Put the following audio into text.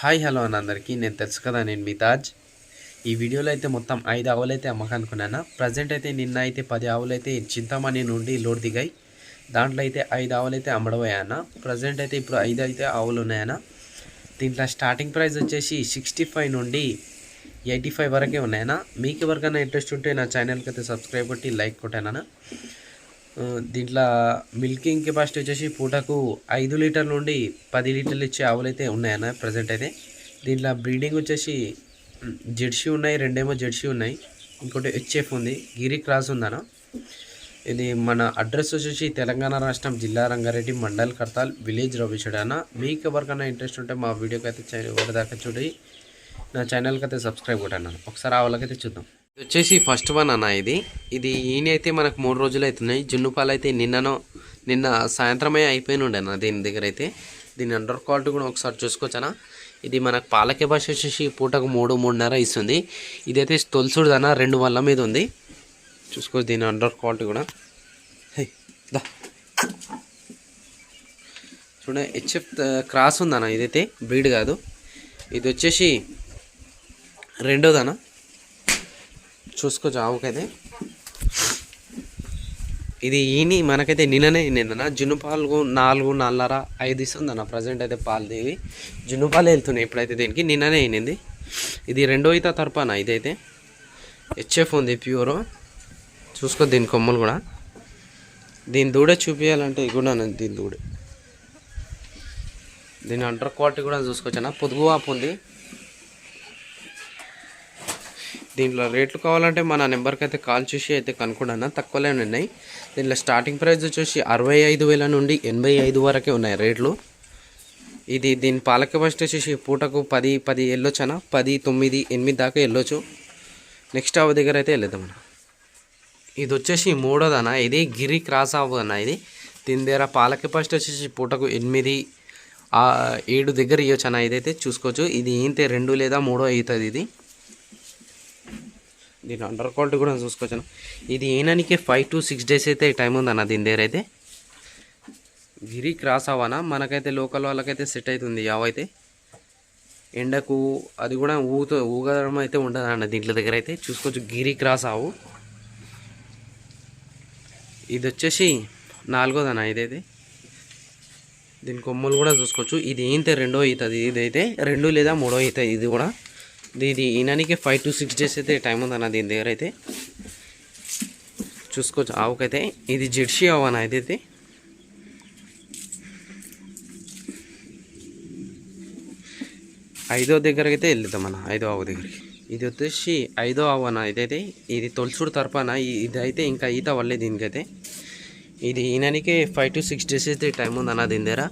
Hi hello అన్న అందరికీ. నేను తెలుసు కదా నేను మీ తాజ్ ఈ వీడియోలో అయితే మొత్తం ఐదు ఆవులు అయితే అమ్మకనుకున్నాను? ప్రజెంట్ అయితే నిన్న అయితే పది ఆవులు అయితే చింతామణి నుండి లోడ్ దిగాయి. దాంట్లో అయితే ఐదు ఆవులు అయితే అమ్మడమయ్యాన? ప్రజెంట్ అయితే ఇప్పుడు ఐదు అయితే ఆవులు ఉన్నాయన్న దీంట్లో స్టార్టింగ్ ప్రైస్ వచ్చేసి సిక్స్టీ ఫైవ్ నుండి ఎయిటీ ఫైవ్ వరకే ఉన్నాయన్న మీకు ఎవరికైనా ఇంట్రెస్ట్ ఉంటే నా ఛానల్కి అయితే సబ్స్క్రైబ్ కొట్టి లైక్ కొట్టానన్నా దీంట్లో మిల్కింగ్ కెపాసిటీ వచ్చేసి పూటకు ఐదు లీటర్ల నుండి పది లీటర్లు ఇచ్చే ఆవులు అయితే ఉన్నాయన్న ప్రజెంట్ అయితే. దీంట్లో బ్రీడింగ్ వచ్చేసి జెర్సీ ఉన్నాయి రెండేమో జెర్సీ ఉన్నాయి. ఇంకోటి హెచ్ఎఫ్ ఉంది గిరి క్రాస్ ఉందన్న. ఇది మన అడ్రస్ వచ్చేసి తెలంగాణ రాష్ట్రం జిల్లా రంగారెడ్డి మండల్ కర్తాల్ విలేజ్ రవిచూడ అన్న. మీకు ఎవరికైనా ఇంట్రెస్ట్ ఉంటే మా వీడియోకి అయితే చే- దాకా చూడి నా ఛానల్కి అయితే సబ్స్క్రైబ్ కొట్టాను ఒకసారి ఆవులకైతే చూద్దాం. వచ్చేసి ఫస్ట్ వన్ అన్న ఇది. ఇది ఈయన అయితే మనకు మూడు రోజులు అవుతున్నాయి. జున్ను పాలు అయితే నిన్ననో నిన్న సాయంత్రమే అయిపోయిన ఉండే అన్న దీని దగ్గర అయితే. దీని అండర్ క్వాలిటీ కూడా ఒకసారి చూసుకోవచ్చనా? ఇది మనకు పాల కెపాసిటీ వచ్చేసి పూటకు మూడు మూడున్నర ఇస్తుంది. ఇదైతే తొలసుడుదన రెండు వల్ల మీద ఉంది. చూసుకోవచ్చు దీని అండర్ క్వాలిటీ కూడా. దా. చూడ హెచ్ఎఫ్ క్రాస్ ఉందన్న ఇదైతే. బ్రీడ్ కాదు. ఇది వచ్చేసి రెండోదనా చూసుకోవచ్చు ఆవుకైతే ఇది ఈని మనకైతే నిన్ననే నిన్న జున్ను పాలు నాలుగు నాలుగున్నర ఐదు ఇస్తుంది అన్న. ప్రజెంట్ అయితే పాలు దేవి. జున్ను పాలు వెళ్తున్నాయి ఇప్పుడైతే దీనికి. నిన్ననే అయినది ఇది రెండో ఈత తరపాన ఇదైతే. హెచ్ఎఫ్ ఉంది ప్యూర్. చూసుకో దీని కొమ్మలు కూడా. దీని దూడే చూపించాలంటే ఇది కూడా దీని దూడే. దీని అండర్ క్వాలిటీ కూడా చూసుకోవచ్చు అన్న. పొదుగు వాపు ఉంది. దీంట్లో రేట్లు కావాలంటే మన నెంబర్కి అయితే కాల్ చేసి అయితే కనుక్కున్నాను తక్కువలే ఉన్నాయి. దీంట్లో స్టార్టింగ్ ప్రైస్ వచ్చేసి అరవై ఐదు వేల నుండి ఎనభై ఐదు వరకే ఉన్నాయి రేట్లు. ఇది దీని పాల కెపాసిటీ వచ్చేసి పూటకు పది పది వెళ్ళొచ్చనా? పది తొమ్మిది ఎనిమిది దాకా వెళ్ళొచ్చు. నెక్స్ట్ ఆవు దగ్గర అయితే వెళ్ళేద్దాం ఇది వచ్చేసి మూడోదన ఇది గిరి క్రాస్ ఆవు అన్న ఇది. దీని దగ్గర పాల కెపాసిటీ వచ్చేసి పూటకు ఎనిమిది ఏడు దగ్గర ఇవ్వచ్చు అన్న ఇదైతే చూసుకోవచ్చు. ఇది ఏంతే రెండు లేదా మూడో అవుతుంది ఇది. దీని అండర్ క్వాలిటీ కూడా చూసుకోవచ్చు ఇది ఏనానికి ఫైవ్ టు సిక్స్ డేస్ అయితే టైం ఉందన్న దీని దగ్గర అయితే. గిరి క్రాస్ అవ్వనా? మనకైతే లోకల్ వాళ్ళకైతే సెట్ అవుతుంది యావైతే ఎండకు అది కూడా ఊతో ఊగడం అయితే ఉండదు అన్న దీంట్లో దగ్గర అయితే. చూసుకోవచ్చు గిరి క్రాస్ ఆవు. ఇది వచ్చేసి నాలుగోదన్న ఇదైతే. దీని కొమ్మలు కూడా చూసుకోవచ్చు. ఇది ఏంటి రెండో అవుతుంది ఇదైతే రెండు లేదా మూడో అవుతుంది ఇది కూడా. ఇది ఇది ఈనానికి ఫైవ్ టు సిక్స్ డేస్ అయితే టైం ఉందన్న దీని దగ్గర అయితే. చూసుకోవచ్చు. ఆవుకైతే ఇది జెర్సీ ఆవు అన్న ఇదైతే? ఐదో దగ్గరకి అయితే వెళ్తాం అన్న ఐదో ఆవు దగ్గరికి. ఇది వచ్చేసి ఐదో ఆవు అన్న ఇదైతే? ఇది తొలసూడు తరపున? ఇది అయితే ఇంకా ఈత వల్లే దీనికైతే. ఇది ఈనానికి ఫైవ్ టు సిక్స్ డేస్ అయితే టైం ఉందన్న దీని దగ్గర.